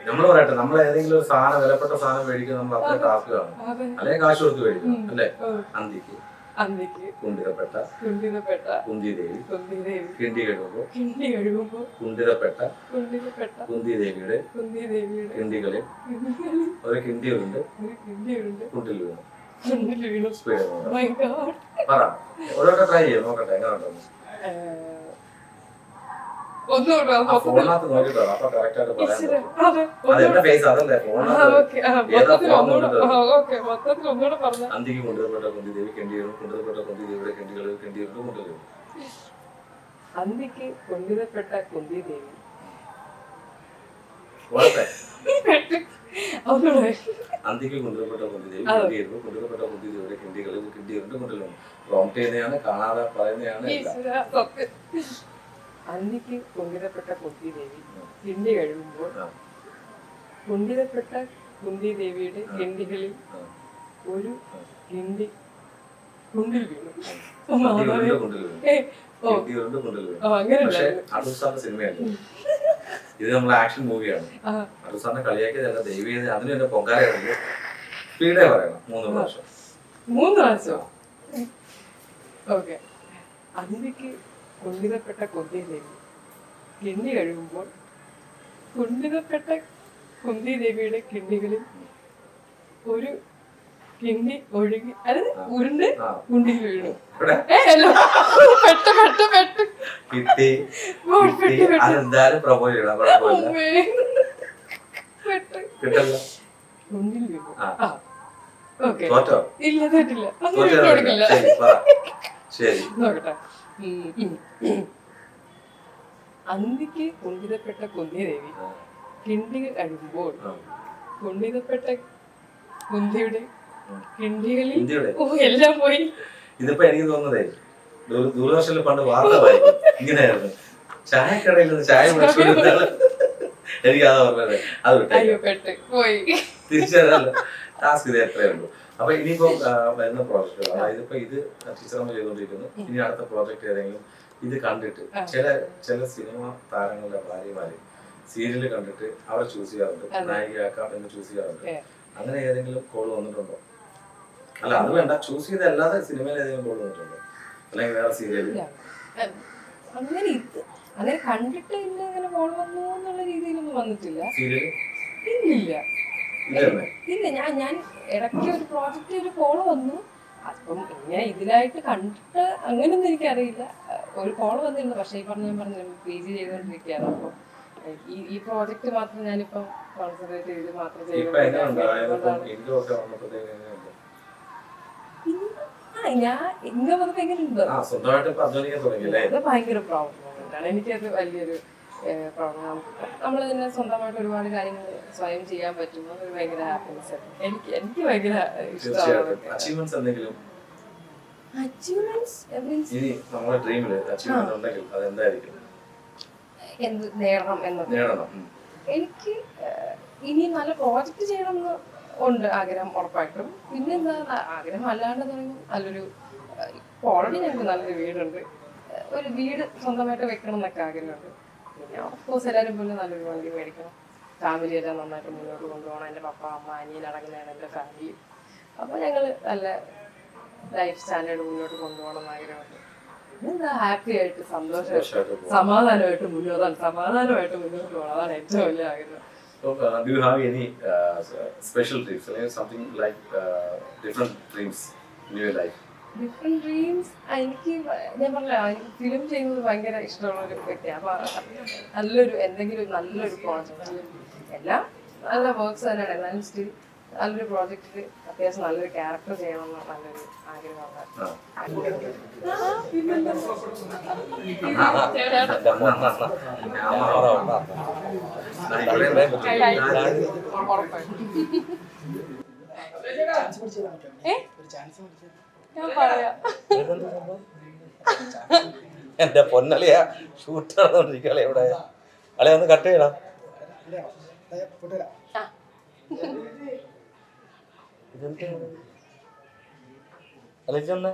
നമ്മൾ പറയട്ടെ നമ്മൾ ഏതെങ്കിലും ഒരു സാധനം വിലപ്പെട്ട സാധനം മേടിക്കുക നമ്മൾ അത്ര ടാസ്ക് കാണും. അല്ലെങ്കിൽ കാശ് കൊടുത്ത് മേടിക്കും അല്ലേ? അന്തിക്ക്. കുണ്ടിരപ്പെട്ട. ദേവി കുന്തിദേവി. കിണ്ടി കഴുകുമ്പോ കിണ്ടി കഴുകുമ്പോ കുണ്ടിരപ്പെട്ട. കുണ്ടിതപ്പെട്ട കുന്തി ദേവിയുടെ കുന്തിദേവിയുടെ. കിണ്ടികളിൽ. ഒരു ഒരു കിണ്ടിയുണ്ട്. കുണ്ടിൽ വീണു. കുണ്ടിൽ വീണു. ഗോഡ് പറ. ഓരോക്കെ ട്രൈ ചെയ്യാം നോക്കട്ടെ എങ്ങനെ ഉണ്ടെന്ന് അന്തിക്ക് കൊണ്ടുവരപ്പെട്ട കുന്തി ദേവി കെണ്ടികളും കൊണ്ടുവരപ്പെട്ട കുന്തി ദേവിയുടെ കെണ്ടികളും കെണ്ടികളും കൊണ്ടുവരും? അന്തിക്ക് കൊണ്ടിതപ്പെട്ട കുന്തി ദേവി. ഒന്നുകൂടെ അന്തിക്ക് കൊണ്ടുവരപ്പെട്ട കുന്തിദേവി കിണ്ടിയിരുന്നു കൊണ്ടുവരപ്പെട്ട കുന്തിദേവിയുടെ കിണ്ടികളിൽ കിണ്ടിയുണ്ട് കൊണ്ടുവരുന്നു പ്രോംപ്റ്റ് ചെയ്യുന്നതാണ് കാണാതെ പറയുന്നതാണ് എല്ലാം. ഈശ്വരാ, സത്യം. അന്നിക്ക് കുണ്ടിതപ്പെട്ട കുന്തി ദേവി കിണ്ടി കഴിയുമ്പോൾ ആ, കുണ്ടിതപ്പെട്ട കുന്തി ദേവിയുടെ കിണ്ടികളിൽ ഒരു കിണ്ടി കുണ്ടിൽ വീണു. കിണ്ടിയുണ്ട് ഇത് നമ്മൾ ആക്ഷൻ മൂവിയാണ് കളിയാക്കി കളിയാക്കിയതല്ല ദൈവീയത അതിന് എന്റെ പൊങ്കാലയാണെങ്കിൽ സ്പീഡേ പറയണം മൂന്ന് പ്രാവശ്യം. മൂന്ന് പ്രാവശ്യം? ഓക്കെ അന്തിക്ക് കുണ്ടിതപ്പെട്ട കുന്തി ദേവി കിണ്ടി കഴിയുമ്പോൾ കൊണ്ടിതപ്പെട്ട കുന്തി ദേവിയുടെ കിണ്ണികളിൽ ഒരു കിണ്ടി ഒഴുകി അതായത് ഉരുണ്ട് വീണു പെട്ട പെട്ട് കിട്ടി. അതെന്തായാലും ചെയ്യണം കിട്ടല്ലോ കുണ്ടിൽ വീണു ഇല്ല തെറ്റില്ല. കൊടുക്കില്ല. ശരി നോക്കട്ടെ. അന്തിക്ക് കുണ്ടിതപ്പെട്ട കുന്തിദേവി ദേവി ആ, കിണ്ടി കഴിയുമ്പോൾ. കുണ്ടിതപ്പെട്ട കുന്തിയുടെ എല്ലാം പോയി. ഇതിപ്പോ എനിക്ക് തോന്നുന്നതേ ദൂര- ദൂരദർശനിൽ പണ്ട് വാർത്ത വായിക്കും. ഇങ്ങനെയായിരുന്നു. ചായക്കടയിൽ നിന്ന് ചായ മേടിച്ചുകൊണ്ടിരുന്നാൽ എനിക്ക് അത് ഓർമ്മയത് അത് വിട്ടേ തിരിച്ചറിയാലോ ടാസ്ക് ഇത് എത്രയേ ഉള്ളൂ. അപ്പൊ ഇനിയിപ്പോ വരുന്ന പ്രോജക്റ്റുകൾ അതായത് ഇപ്പൊ ഇത് ടീച്ചറമ്മ ചെയ്തുകൊണ്ടിരിക്കുന്നു. ഇനി അടുത്ത പ്രോജക്റ്റ് ഏതെങ്കിലും ഇത് കണ്ടിട്ട് ചില ചില സിനിമ താരങ്ങളുടെ ഭാര്യമാര് സീരിയൽ കണ്ടിട്ട് അവരെ ചൂസ് ചെയ്യാറുണ്ട്. നായികയാക്കാം എന്ന് ചൂസ് ചെയ്യാറുണ്ട്. അങ്ങനെ ഏതെങ്കിലും കോൾ വന്നിട്ടുണ്ടോ? അല്ല അത് വേണ്ട. ചൂസ് ചെയ്തല്ലാതെ സിനിമയിൽ ഏതെങ്കിലും വന്നിട്ടുണ്ടോ അല്ലെങ്കിൽ വേറെ സീരിയലിൽ അങ്ങനെ ഇത് അങ്ങനെ കണ്ടിട്ട് ഇല്ല അങ്ങനെ മോൾ വന്നു എന്നുള്ള രീതിയിലൊന്നും വന്നിട്ടില്ല. ഇല്ല ഇല്ലില്ല. ഇല്ല ഞാൻ ഞാൻ ഇടയ്ക്ക് ഒരു പ്രോജക്റ്റ് ഒരു കോൾ വന്നു. അപ്പം ഇങ്ങനെ ഇതിലായിട്ട് കണ്ടിട്ട് അങ്ങനെയൊന്നും എനിക്കറിയില്ല. ഒരു കോൾ വന്നിരുന്നു. പക്ഷേ ഈ പറഞ്ഞ ഞാൻ പറഞ്ഞു പി ജി ചെയ്തുകൊണ്ടിരിക്കുകയാണ് അപ്പം ഈ ഈ പ്രോജക്റ്റ് മാത്രം ഞാനിപ്പം കോൺസെൻട്രേറ്റ് ചെയ്ത് മാത്രം ഇപ്പൊ ഞാൻ ഇങ്ങനെ വന്നപ്പോ എങ്ങനെയുണ്ട് ഭയങ്കര പ്രോബ്ലം ആണ്. എനിക്കത് വലിയൊരു പ്രോബ്ലം നമ്മൾ തന്നെ സ്വന്തമായിട്ട് ഒരുപാട് കാര്യങ്ങൾ സ്വയം ചെയ്യാൻ പറ്റുമ്പോൾ അത് ഭയങ്കര ഹാപ്പിനെസ് എനിക്ക് എനിക്ക് ഭയങ്കര ഇഷ്ടമാണ്. എനിക്ക് ഇനി നല്ല പ്രോജക്റ്റ് ചെയ്യണം എന്ന് ഉണ്ട് ആഗ്രഹം ഉറപ്പായിട്ടും. പിന്നെ എന്താ ആഗ്രഹം അല്ലാണ്ട് തുടങ്ങി നല്ലൊരു ഓൾറെഡി ഞങ്ങൾക്ക് നല്ലൊരു വീടുണ്ട്. ഒരു വീട് സ്വന്തമായിട്ട് വെക്കണം എന്നൊക്കെ ആഗ്രഹമുണ്ട്. പിന്നെ ഓഫ്കോഴ്സ് എല്ലാവരും പോലും നല്ലൊരു വണ്ടി മേടിക്കണം. ഫാമിലി എല്ലാം നന്നായിട്ട് മുന്നോട്ട് കൊണ്ടുപോകണം. എന്റെ പപ്പ അമ്മ അനിയൻ അടങ്ങുന്നതാണ് എന്റെ ഫാമിലി അപ്പോൾ ഞങ്ങൾ നല്ല ലൈഫ് സ്റ്റാൻഡേർഡ് മുന്നോട്ട് കൊണ്ടുപോകണം എന്ന് ആഗ്രഹമുണ്ട്. പിന്നെന്താ ഹാപ്പി ആയിട്ട് സന്തോഷമായിട്ട്. സമാധാനമായിട്ട് മുന്നോട്ടാണ് സമാധാനമായിട്ട് മുന്നോട്ട് പോകണം. അതാണ് ഏറ്റവും വലിയ ആഗ്രഹം. So, uh, do you have any uh, special dreams? Like something like uh, different dreams in your life? Different dreams എനിക്ക് ഞാൻ പറഞ്ഞ ഫിലിം ചെയ്യുന്നത് ഭയങ്കര ഇഷ്ടമുള്ള ഒരു വ്യക്തിയാണ് അപ്പൊ നല്ലൊരു എന്തെങ്കിലും നല്ലൊരു പ്രോജക്റ്റ് എല്ലാം നല്ല വർക്ക്സ് തന്നെയാണ് എന്നാലും സ്റ്റിൽ നല്ലൊരു പ്രോജക്റ്റിൽ അത്യാവശ്യം നല്ലൊരു ക്യാരക്ടർ ചെയ്യണമെന്ന് നല്ലൊരു ആഗ്രഹമുണ്ട് എന്റെ പൊന്നളിയ ഷൂട്ട് നടന്നോണ്ടിരിക്കല്ലേ ഇവിടെ. അളെ ഒന്ന് കട്ട് ചെയ്യണം അലച്ചൊന്ന്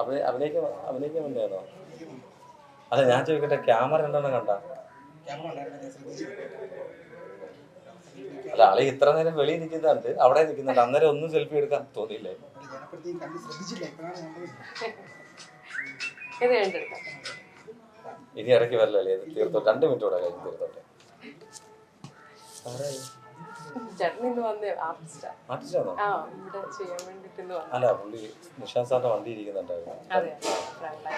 അഭിനയിക്കാൻ വന്നതാണോ അല്ല ഞാൻ ചോദിക്കട്ടെ ക്യാമറ ഉണ്ടെന്ന് കണ്ട? അല്ല ആളെ ഇത്ര നേരം വെളിയിൽ നിൽക്കുന്നുണ്ട് അവിടെ നിൽക്കുന്നുണ്ട് അന്നേരം ഒന്നും സെൽഫി എടുക്കാൻ തോന്നിയില്ലേ. ഇനി ഇടയ്ക്ക് വരലല്ലേ തീർത്തോട്ടെ രണ്ട് മിനിറ്റ് കൂടെ കഴിഞ്ഞ് തീർത്തോട്ടെ. ചേട്ടൻ ഇന്ന് വന്നേ ആർട്ടിസ്റ്റാ. ആർട്ടിസ്റ്റാണോ? ആ ഇവിടെ ചെയ്യാൻ വേണ്ടിട്ട് ഇന്ന് വന്നു. അല്ല പുള്ളി നിഷാന്ത് സാറിന്റെ വണ്ടി ഇരിക്കുന്നുണ്ടായിരുന്നു. അതെ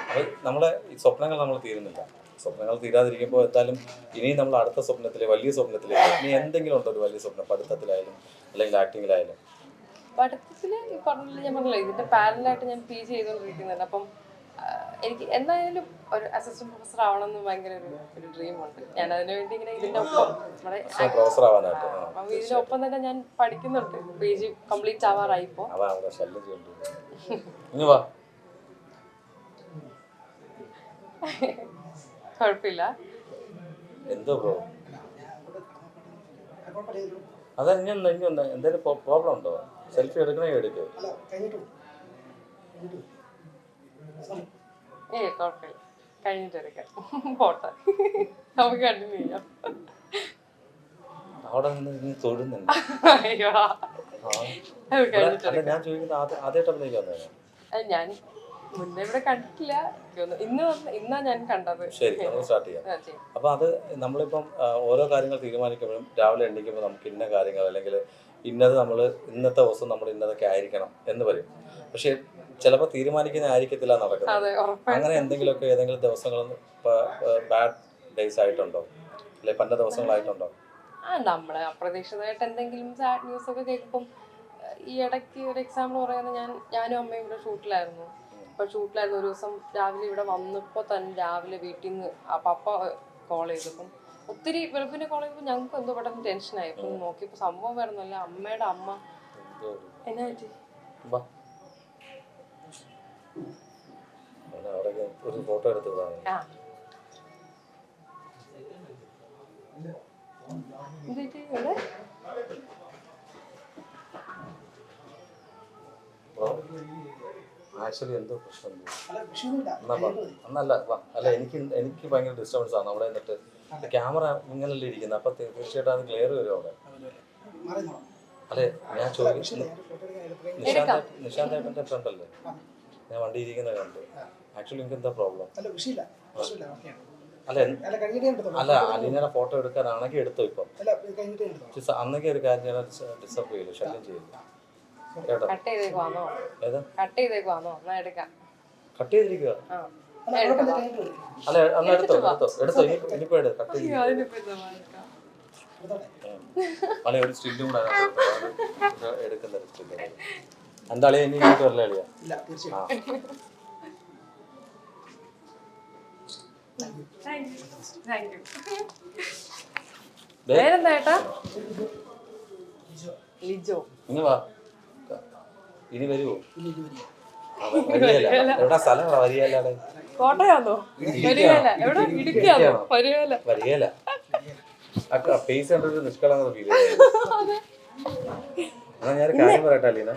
അപ്പൊ നമ്മളെ ഈ സ്വപ്നങ്ങൾ നമ്മൾ തീരുന്നില്ല. സ്വപ്നങ്ങൾ തീരാതിരിക്കുമ്പോൾ എന്തായാലും ഇനിയും നമ്മൾ അടുത്ത സ്വപ്നത്തിലെ വലിയ സ്വപ്നത്തിലെ ഇനി എന്തെങ്കിലും ഉണ്ടോ ഒരു വലിയ സ്വപ്നം? പഠിത്തത്തിലായാലും അല്ലെങ്കിൽ ആക്ടിങ്ങിലായാലും പഠിത്തത്തിൽ ഈ പറഞ്ഞില്ല ഞാൻ പറഞ്ഞില്ല ഇതിന്റെ പാരലായിട്ട് ഞാൻ പി ജി ചെയ്തുകൊണ്ടിരിക്കുന്നുണ്ട് അപ്പം എനിക്ക് എന്തായാലും ഒരു അസിസ്റ്റന്റ് പ്രൊഫസർ ആവണം എന്ന് ഭയങ്കര ഒരു ഒരു ഡ്രീം ഉണ്ട്. ഞാൻ അതിനു വേണ്ടി ഇങ്ങനെ ഇതിന്റെ ഒപ്പം നമ്മുടെ പ്രൊഫസർ ആവാനായിട്ട്. അപ്പം ഇതിന്റെ ഒപ്പം തന്നെ ഞാൻ പഠിക്കുന്നുണ്ട്. പി ജി കംപ്ലീറ്റ് ആവാറായി ഇപ്പോ കുഴപ്പമില്ല. എന്തോ ബ്രോ അതാ ഇനി ഒന്ന് ഇനി ഒന്ന്. എന്തെങ്കിലും പ്രോബ്ലം ഉണ്ടോ? സെൽഫി എടുക്കണേ എടുക്ക്. ഏ കുഴപ്പമില്ല കഴിഞ്ഞിട്ടെടുക്കാം പോട്ടെ. നമുക്ക് കണ്ടിന്യൂ ചെയ്യാം. അവിടെ നിന്ന് തൊഴുന്നുണ്ട്. അത് ഞാൻ ചോദിക്കുന്നത് ആദ്യം ആദ്യമായിട്ട് അഭിനയിക്കാൻ വന്നേ അത് ഞാൻ മുന്നേ ഇവിടെ കണ്ടിട്ടില്ല. എനിക്ക് തോന്നുന്നു. ഇന്ന് വന്ന് ഇന്നാ ഞാൻ കണ്ടത്. ശരി നമുക്ക് സ്റ്റാർട്ട് ചെയ്യാം. ആ, ചെയ്യും. അപ്പോൾ അത് നമ്മളിപ്പം ആ, ഓരോ കാര്യങ്ങൾ തീരുമാനിക്കുമ്പോഴും രാവിലെ എണീക്കുമ്പോൾ നമുക്ക് ഇന്ന കാര്യങ്ങൾ അല്ലെങ്കിൽ ഇന്നത് നമ്മൾ ഇന്നത്തെ ദിവസം നമ്മൾ ഇന്നതൊക്കെ ആയിരിക്കണം എന്ന് പറയും. പക്ഷേ ചിലപ്പോൾ തീരുമാനിക്കുന്ന ആയിരിക്കത്തില്ല നടക്കുന്നത്. അങ്ങനെ എന്തെങ്കിലുമൊക്കെ ഏതെങ്കിലും ദിവസങ്ങൾ ബാഡ് ഡേയ്സ് ആയിട്ടുണ്ടോ? അല്ലെ പല ദിവസങ്ങളായിട്ടുണ്ടോ? ആ നമ്മൾ അപ്രതീക്ഷിതമായിട്ട് എന്തെങ്കിലും സാഡ് ന്യൂസ് ഒക്കെ കേൾക്കുമ്പം ഈ ഇടയ്ക്ക് ഒരു എക്സാമ്പിൾ പറയുന്നത് ഞാൻ ഞാനും അമ്മയും ഇവിടെ ഷൂട്ടിലായിരുന്നു. അപ്പൊ ഷൂട്ടിലായിരുന്നു. ഒരു ദിവസം രാവിലെ ഇവിടെ വന്നപ്പോൾ തന്നെ രാവിലെ വീട്ടിൽ നിന്ന് ആ പപ്പ കോൾ ചെയ്തപ്പം ഒത്തിരി വെളുപ്പിനെ കോൾ ചെയ്തപ്പോൾ ഞങ്ങൾക്ക് എന്തോ പെട്ടെന്ന് ടെൻഷനായി അപ്പം നോക്കിയപ്പോൾ സംഭവം വരുന്നല്ലേ അമ്മയുടെ അമ്മ. എന്നാ പറ്റി? ഒരു ഫോട്ടോ എടുത്ത് ആക്ച്വലി എന്തോ പ്രശ്നം. എന്നാ എന്നല്ല അല്ല എനിക്ക് എനിക്ക് ഭയങ്കര ഡിസ്റ്റർബൻസ് ആണ്. അവിടെ എന്നിട്ട് ക്യാമറ ഇങ്ങനല്ലേ ഇരിക്കുന്നത് അപ്പൊ തീർച്ചയായിട്ടും അത് ക്ലിയർ വരും അവിടെ? അല്ലെ ഞാൻ ചോദിച്ചു നിശാന്ത് നിശാന്ത് ഏട്ടന്റെ ഫ്രണ്ട് അല്ലേ? ഞാൻ വണ്ടി ഇരിക്കുന്നത് കണ്ടു. ആക്ച്വലി എനിക്ക് എന്താ പ്രോബ്ലം അല്ല വിഷയമില്ല പ്രശ്നമില്ല ഓക്കെയാണ് അല്ല അല്ല അലീനയുടെ ഫോട്ടോ എടുക്കാനാണെങ്കിൽ എടുത്തു ഇപ്പം? അന്നൊക്കെ ഒരു കാര്യം ഞാൻ ഡിസ്റ്റർബ് ചെയ്യില്ല ശല്യം ചെയ്യില്ല കട്ട്. ചെയ്തേക്ക് ഏതാ? കട്ട് ചെയ്തേക്ക് വന്നോ എടുക്കാം. കട്ട് ചെയ്തിരിക്കുക ആ. അല്ല അന്ന് എടുത്തോ എടുത്തോ എടുത്തോ ഇനി ഇനിയിപ്പോ കട്ട് ഒരു സ്റ്റില്ലും കൂടെ എടുക്കുന്ന സ്റ്റില്ലും. കൂടെ. ഇനി ഇങ്ങോട്ട് ഇല്ല തീർച്ചയായും പേരെന്താ ഏട്ടാ? ലിജോ. ഇനി വാ. ഇനി വരുവോ? എവിടെ സ്ഥലം? വരികയല്ലാടെ കോട്ടയാന്നോ? വരികയല്ല. എവിടെ? ഇടുക്കിയാന്നോ? വരികയല്ല. വരികയല്ല. ആ ഫേസ് കണ്ടൊരു നിഷ്കളങ്കത ഫീൽ എന്നാ ഞാനൊരു കാര്യം പറയട്ടെ അലീന?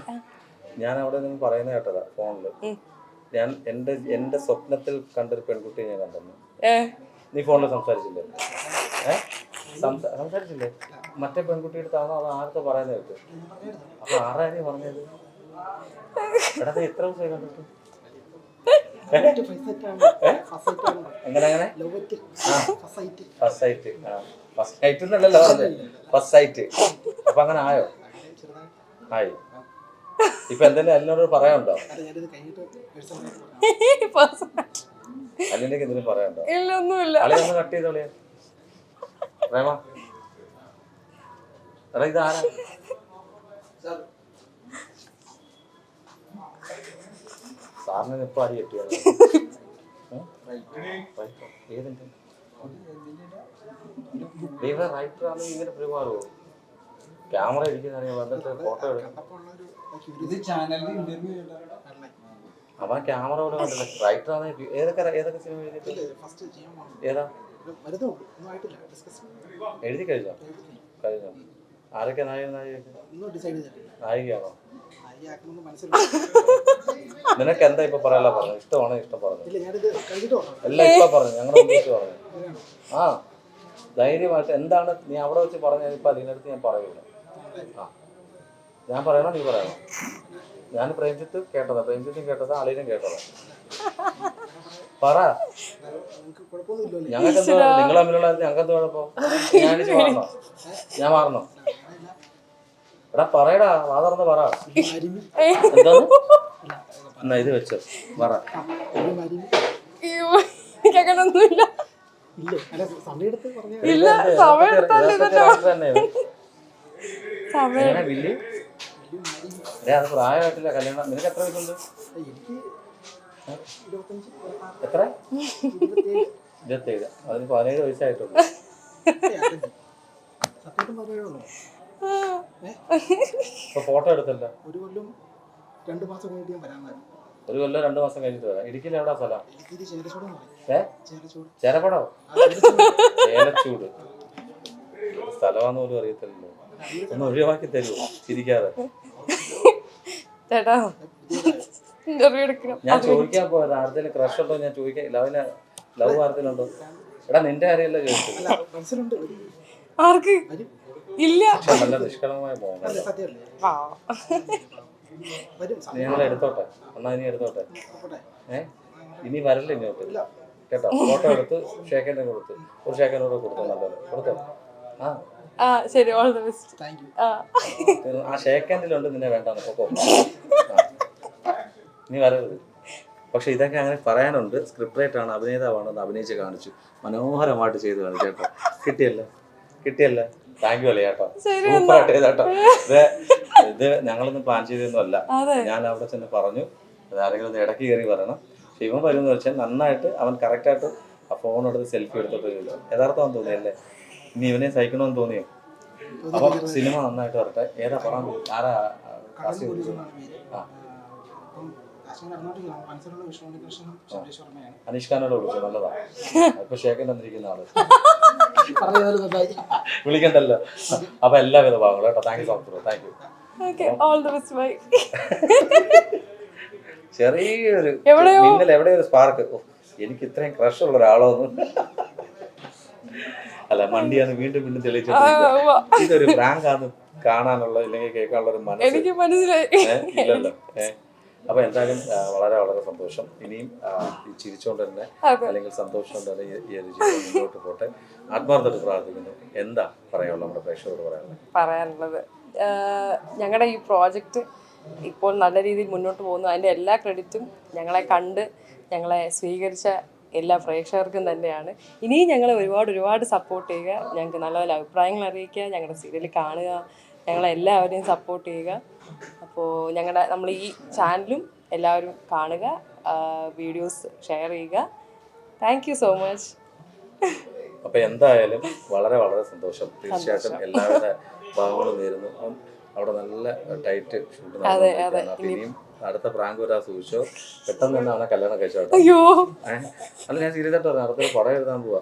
ഞാൻ അവിടെ നിന്ന് പറയുന്ന കേട്ടതാ ഫോണിൽ. ഞാൻ എന്റെ എന്റെ സ്വപ്നത്തിൽ കണ്ടൊരു പെൺകുട്ടിയെ ഞാൻ കണ്ടെന്ന്. നീ ഫോണിൽ സംസാരിച്ചില്ലേ? സംസാരിച്ചില്ലേ? മറ്റേ പെൺകുട്ടിയുടെ താണോ അത് ആർക്കാ പറയുന്നത് കേട്ടു. അപ്പൊ ആരായിരുന്നു പറഞ്ഞത്? എടാ എത്ര ദിവസമായി കണ്ടിട്ട്? എങ്ങനെ love at first sight first sight first sight എന്നല്ലല്ലോ first sight അപ്പൊ അങ്ങനെ ആയോ? ആയി. ഇപ്പൊ എന്തെങ്കിലും അലിനോട് പറയാനുണ്ടോ? അല്ലെങ്കിൽ എന്തെങ്കിലും പറയാനുണ്ടോ? ഇല്ല ഒന്നുമില്ല. അളി ഒന്ന് കട്ട് ചെയ്തോളിയാ പ്രേമ. എടാ ഇതാരാ? സാറിന് ഇപ്പൊ അടി ദൈവ റൈറ്റർ ആണെങ്കിൽ ഇങ്ങനെ പെരുമാറുമോ ക്യാമറ ഇരിക്കുന്ന വന്നിട്ട് ഫോട്ടോ അവൻ ക്യാമറ പോലെ കണ്ടില്ല റൈറ്റർ *laughs* ആണ് ഏതൊക്കെ ഏതൊക്കെ സിനിമ ഏതാ? എഴുതി കഴിഞ്ഞോ? കഴിഞ്ഞോ. ആരൊക്കെ നായക നായികയാണോ? *laughs* നിനക്ക് എന്താ ഇപ്പൊ പറയാനുള്ള പറഞ്ഞു ഇഷ്ടമാണ് ഇഷ്ടം പറഞ്ഞു അല്ല എല്ലാം ഇപ്പൊ പറഞ്ഞു. ഞങ്ങളുടെ മുമ്പിൽ പറഞ്ഞു. ആ ധൈര്യമായിട്ട് എന്താണ് നീ അവിടെ വെച്ച് പറഞ്ഞത്? ഇപ്പൊ അതിനടുത്ത് ഞാൻ പറയൂല. ഞാൻ പറയണോ നീ പറയണോ? ഞാൻ പ്രേംജിത്ത് കേട്ടതാ. പ്രേംജിത്തും കേട്ടതാ അളിയനും കേട്ടതാ. പറ. ഞങ്ങൾക്ക് എന്താ നിങ്ങൾ തമ്മിലുള്ള ഞങ്ങൾക്ക് എന്താ കുഴപ്പം? ഞാൻ മാറണോ? ഞാൻ മാറണോ? എടാ പറയടാ വാ തുറന്ന് പറ. എന്താണ് എന്നാ ഇത് വെച്ചോ. പറ. അങ്ങനൊന്നുമില്ല സമയം എടുത്ത് ഇല്ല സമയം തന്നെ സമയം. അത് പ്രായമായിട്ടില്ല കല്യാണം. നിനക്ക് എത്ര വയസ്സുണ്ട്? എത്ര? ഇരുപത്തേഴ്. അതിന് പതിനേഴ് വയസ്സായിട്ടുള്ളൂ. ഫോട്ടോ എടുത്തല്ല. ഒരു കൊല്ലം രണ്ട് മാസം കഴിഞ്ഞിട്ട് ഞാൻ വരാൻ ഒരു കൊല്ലം രണ്ട് മാസം കഴിഞ്ഞിട്ട് വരാം. ഇടുക്കിയിൽ എവിടാ സ്ഥലം? ചേലച്ചോട് ചേലച്ചോട്. ചേരപ്പടോ ചേരച്ചൂട് സ്ഥലമാണെന്ന് സ്ഥലമാന്ന് പോലും അറിയത്തില്ലല്ലോ. ഒന്ന് ഒഴിവാക്കി തരുമോ ചിരിക്കാതെ. ചേട്ടാ ഇന്റർവ്യൂ എടുക്കണം. ഞാൻ ചോദിക്കാൻ പോയത്. ആർക്കെങ്കിലും ക്രഷ് ഉണ്ടോ ഞാൻ ചോദിക്കാൻ ലവിന് ലവ് ആർക്കെങ്കിലും ഉണ്ടോ എടാ നിന്റെ കാര്യമല്ല ചോദിച്ചത് ആർക്ക്? ഇല്ല. നല്ല നിഷ്കളമായ ഞങ്ങൾ എടുത്തോട്ടെ? എന്നാ ഇനി എടുത്തോട്ടെ? ഏ? ഇനി വരല്ല ഇങ്ങോട്ട് കേട്ടോ? ഫോട്ടോ എടുത്ത് ഷേഖന്റെ കൊടുത്ത്. ഒരു ഷേഖനോട് കൊടുത്തോ? നല്ലത്. കൊടുത്തോ? ആ. ആ ശരി all the best thank you ആ. ആ ഷേക്കൻഡിലുണ്ട് നിന്നെ വേണ്ടാന്ന് പൊക്കോ. *laughs* നീ വരരുത്. പക്ഷെ ഇതൊക്കെ അങ്ങനെ പറയാനുണ്ട്. സ്ക്രിപ്റ്റ് റൈറ്റാണ് അഭിനേതാവാണ് അഭിനയിച്ച് കാണിച്ചു. മനോഹരമായിട്ട് ചെയ്തു കാണിച്ചു കേട്ടോ. കിട്ടിയല്ലേ. കിട്ടിയല്ലേ. താങ്ക് യു അല്ലേ ചേട്ടാ സൂപ്പറായിട്ട് ചെയ്തേട്ടോ. ഇത് ഇത് ഞങ്ങളൊന്നും പ്ലാൻ ചെയ്തൊന്നും അല്ല ഞാൻ അവിടെ ചെന്ന് പറഞ്ഞു. അത് ആരെങ്കിലും ഒന്ന് ഇടയ്ക്ക് കയറി പറയണം പക്ഷെ ഇവൻ വരുമെന്ന് വെച്ചാൽ നന്നായിട്ട് അവൻ കറക്റ്റായിട്ട് ആ ഫോൺ എടുത്ത് സെൽഫി എടുത്തിട്ട് യഥാർത്ഥം തോന്നിയല്ലേ? ഇനി ഇവനെ സഹിക്കണമെന്ന് തോന്നിയോ? അപ്പൊ സിനിമ നന്നായിട്ട് വരട്ടെ. ഏതാ പറ ആരാ കാസ്റ്റ് ആ. അനീഷ്ഖാനോട് വിളിച്ചു? നല്ലതാ. ഇപ്പൊ ശേഖൻ തന്നിരിക്കുന്ന ആൾ. വിളിക്കണ്ടല്ലോ. അപ്പൊ എല്ലാവിധ ഭാഗങ്ങളും കേട്ടോ. Thank you so much thank you all the best bye ചെറിയൊരു എവിടെയോ? മിന്നൽ എവിടെയൊരു സ്പാർക്ക് എനിക്ക് ഇത്രയും ക്രഷ് ഉള്ള ഒരാളോന്നും അല്ല മണ്ടിയാണ് വീണ്ടും വീണ്ടും തെളിയിച്ചോണ്ടിരിക്കുക ഇതൊരു പ്രാങ്ക് ആണ് കാണാനുള്ള ഇല്ലെങ്കിൽ കേൾക്കാനുള്ള ഒരു മനസ്സ്. എനിക്ക് മനസ്സിലായി. ഇല്ലല്ലോ. അപ്പൊ എന്തായാലും വളരെ വളരെ സന്തോഷം. ഇനിയും ചിരിച്ചോണ്ട് ചിരിച്ചുകൊണ്ട് തന്നെ. അല്ലെങ്കിൽ സന്തോഷത്തോടെ തന്നെ ഈ- ഈ ഒരു ജീവിതം മുന്നോട്ട് പോട്ടെ. ആത്മാർത്ഥമായിട്ട് പ്രാർത്ഥിക്കുന്നു. എന്താ പറയാനുള്ളത് നമ്മുടെ പ്രേക്ഷകരോട് പറയാനുള്ളത്? പറയാനുള്ളത് ഞങ്ങളുടെ ഈ പ്രോജക്റ്റ് ഇപ്പോൾ നല്ല രീതിയിൽ മുന്നോട്ട് പോകുന്നു. അതിന്റെ എല്ലാ ക്രെഡിറ്റും ഞങ്ങളെ കണ്ട് ഞങ്ങളെ സ്വീകരിച്ച എല്ലാ പ്രേക്ഷകർക്കും തന്നെയാണ്. ഇനിയും ഞങ്ങളെ ഒരുപാട് ഒരുപാട് സപ്പോർട്ട് ചെയ്യുക. ഞങ്ങൾക്ക് നല്ല നല്ല അഭിപ്രായങ്ങൾ അറിയിക്കുക. ഞങ്ങളുടെ സീരിയൽ കാണുക. ഞങ്ങളെല്ലാവരെയും സപ്പോർട്ട് ചെയ്യുക. അപ്പോൾ ഞങ്ങളുടെ നമ്മൾ ഈ ചാനലും എല്ലാവരും കാണുക. വീഡിയോസ് ഷെയർ ചെയ്യുക. താങ്ക് യു സോ മച്ച് അപ്പൊ എന്തായാലും വളരെ വളരെ സന്തോഷം. തീർച്ചയായിട്ടും എല്ലാവരുടെ ഭാഗങ്ങളും നേരുന്നു. അവിടെ നല്ല ടൈറ്റ് ഷൂട്ട് അതെ അതെ. ഇനിയും അടുത്ത പ്രാങ്ക് വരാ സൂക്ഷിച്ചോ. പെട്ടെന്ന് തന്നെ അവനെ കല്യാണം കഴിച്ചോ അയ്യോ. അല്ല ഞാൻ സീരിയസ് ആയിട്ട് പറഞ്ഞു അടുത്തൊരു പടം എഴുതാൻ പോവാ.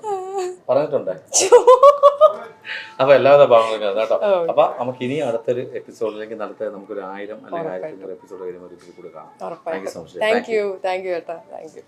പറഞ്ഞിട്ടുണ്ടേ? അപ്പൊ എല്ലാവിധ ഭാഗങ്ങളും കേട്ടോ. അപ്പൊ നമുക്ക് ഇനി അടുത്തൊരു എപ്പിസോഡിലേക്ക് നടത്ത നമുക്കൊരു ആയിരം അല്ലെങ്കിൽ ആയിരത്തി എപ്പിസോഡ് വരുമ്പോൾ കൂടെ കാണാം. Thank you so much thank you thank you ചേട്ടാ താങ്ക് യു